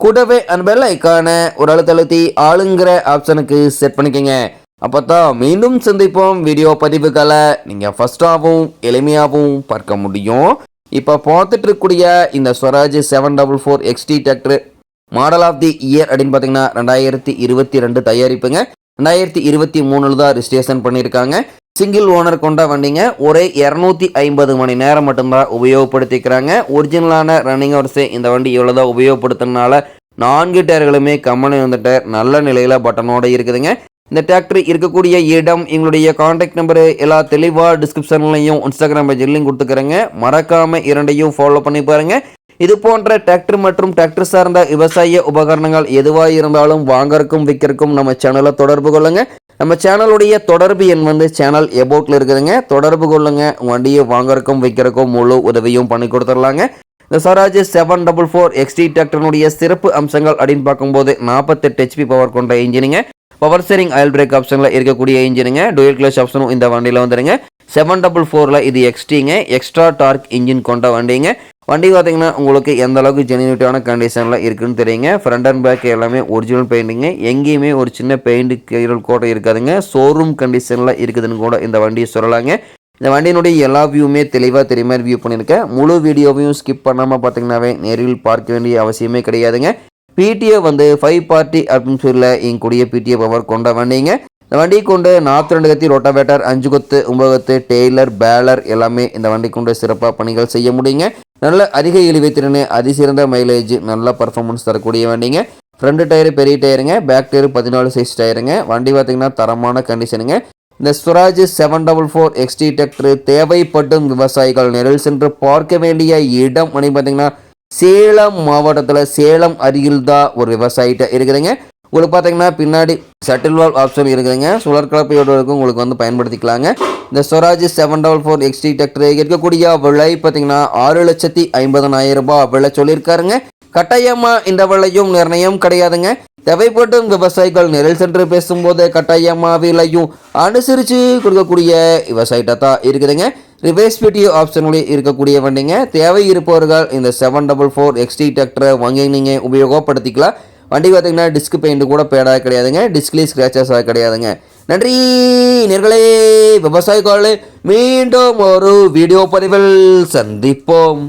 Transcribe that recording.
கூடவே அந்த பெல் ஐக்கான ஒரு அழுத்தழுத்தி ஆளுங்கிற ஆப்ஷனுக்கு செட் பண்ணிக்கங்க. அப்பதான் மீண்டும் சந்திப்போம். வீடியோ பதிவுகளை நீங்கள் ஃபஸ்ட்டாகவும் எளிமையாகவும் பார்க்க முடியும். இப்போ பார்த்துட்டு இருக்கக்கூடிய இந்த Swaraj seven double four XT tractor model of the year அப்படின்னு பார்த்தீங்கன்னா ரெண்டாயிரத்தி இருபத்தி ரெண்டு தயாரிப்புங்க. ரெண்டாயிரத்தி இருபத்தி மூணில் தான் ரிஜிஸ்ட்ரேஷன் பண்ணியிருக்காங்க சிங்கிள் ஓனர் கொண்ட வண்டிங்க. ஒரே இரநூத்தி ஐம்பது மணி நேரம் மட்டும்தான் உபயோகப்படுத்திக்கிறாங்க. ஒரிஜினலான ரன்னிங் ஹவர்ஸே இந்த வண்டி இவ்வளோ தான் உபயோகப்படுத்துறதுனால நான்கு டயர்களுமே கம்பெனி வந்துட்டு நல்ல நிலையில் பட்டனோடு இருக்குதுங்க. இந்த டிராக்டர் இருக்கக்கூடிய இடம் எங்களுடைய காண்டாக்ட் நம்பரு எல்லா தெளிவாக டிஸ்கிரிப்ஷன்லையும் இன்ஸ்டாகிராம் பேஜ்லையும் கொடுத்துக்கிறேங்க. மறக்காமல் இரண்டையும் ஃபாலோ பண்ணி பாருங்கள் இது போன்ற டிராக்டர் மற்றும் டிராக்டர் சார்ந்த விவசாய உபகரணங்கள் எதுவாக இருந்தாலும் வாங்கறக்கும் விற்கிறக்கும் நம்ம சேனலை தொடர்பு கொள்ளுங்கள் நம்ம சேனலுடைய தொடர்பு எண் வந்து சேனல் எபோட்டில் இருக்குதுங்க. தொடர்பு கொள்ளுங்க. வண்டியை வாங்கறக்கும் விற்கிறக்கும் முழு உதவியும் பண்ணி கொடுத்துடலாங்க. இந்த Swaraj seven double four XT டிராக்டர்னுடைய சிறப்பு அம்சங்கள் அப்படின்னு பார்க்கும்போது நாற்பத்தெட்டு ஹெச்பி பவர் கொண்ட இன்ஜினுங்க பவர் ஸ்டேரிங் ஆயில் பிரேக் ஆப்ஷனில் இருக்கக்கூடிய இன்ஜினுங்க டூயல் கிளச் ஆப்ஷனும் இந்த வண்டியில் வந்துடுங்க செவன் டபுள் ஃபோரில் இது எக்ஸ்டிங்க எக்ஸ்ட்ரா டார்க் இன்ஜின் கொண்ட வண்டிங்க. வண்டி பார்த்தீங்கன்னா உங்களுக்கு எந்த அளவுக்கு ஜெனியூட்டான கண்டிஷனில் இருக்குன்னு தெரியுங்க. ஃப்ரண்ட் அண்ட் பேக் எல்லாமே ஒரிஜினல் பெயிண்டிங்க எங்கேயுமே ஒரு சின்ன பெயிண்ட் கீரல் கூட இருக்காதுங்க. ஷோரூம் கண்டிஷனில் இருக்குதுன்னு கூட இந்த வண்டியை சொல்லலாங்க. இந்த வண்டியினுடைய எல்லா வியூவுமே தெளிவாக தெரியுமா வியூ பண்ணியிருக்கேன். முழு வீடியோவையும் ஸ்கிப் பண்ணாமல் பார்த்தீங்கன்னாவே நேரில் பார்க்க வேண்டிய அவசியமே கிடையாதுங்க. பிடிஏ வந்து ஃபைவ் பார்ட்டி அப்படின்னு சொல்ல எங்கூடிய பிடிஏ பவர் கொண்ட வண்டிங்க. இந்த வண்டி கொண்டு நாற்பத்தி ரெண்டு கத்தி ரொட்டாவேட்டர் அஞ்சு கொத்து ஒன்பது கொத்து டெய்லர் பேலர் எல்லாமே இந்த வண்டி கொண்டு சிறப்பாக பணிகள் செய்ய முடியுங்க. நல்ல அதிக இழிவை திறன் அதிசிறந்த மைலேஜ் நல்ல பர்ஃபார்மன்ஸ் தரக்கூடிய வண்டிங்க ஃப்ரண்ட் டயரு பெரிய டயருங்க பேக் டயரு பதினாலு சைஸ் டயருங்க வண்டி பார்த்தீங்கன்னா தரமான கண்டிஷனுங்க இந்த Swaraj seven double four XT tractor தேவைப்படும் விவசாயிகள் நிழல் சென்று பார்க்க வேண்டிய இடம் அப்படின்னு பார்த்தீங்கன்னா சேலம் மாவட்டத்தில் சேலம் அருகில் தான் ஒரு விவசாயிட்ட இருக்குதுங்க. உங்களுக்கு பார்த்தீங்கன்னா பின்னாடி சட்டில் வால் ஆப்ஷன் இருக்குதுங்க. சுழற் கலப்பையோடு இருக்கும் உங்களுக்கு வந்து பயன்படுத்திக்கலாங்க. இந்த Swaraj seven double four XT tractor இருக்கக்கூடிய விலை பார்த்தீங்கன்னா ஆறு லட்சத்தி ஐம்பதனாயிரம் ரூபாய் விலை சொல்லியிருக்காருங்க. கட்டாயமாக இந்த விலையும் நிர்ணயம் கிடையாதுங்க. தேவைப்படும் விவசாயிகள் நிழல் சென்று பேசும்போது கட்டாயமாக விலையும் அனுசரித்து கொடுக்கக்கூடிய விவசாயிட்ட தான் இருக்குதுங்க. ரிவர்ஸ் பிடிஓ ஆப்ஷன்லேயே இருக்கக்கூடிய வண்டிங்க. தேவை இருப்பவர்கள் இந்த செவன் டபுள் ஃபோர் எக்ஸ்டி டிராக்டரை வாங்கி நீங்கள் உபயோகப்படுத்திக்கலாம். வண்டி பார்த்தீங்கன்னா டிஸ்க் பெயிண்ட் கூட பேடாக கிடையாதுங்க. டிஸ்க்லேயே ஸ்க்ராச்சஸாக கிடையாதுங்க. நன்றி நேர்களே. விவசாயிகளே மீண்டும் ஒரு வீடியோ பதிவில் சந்திப்போம்.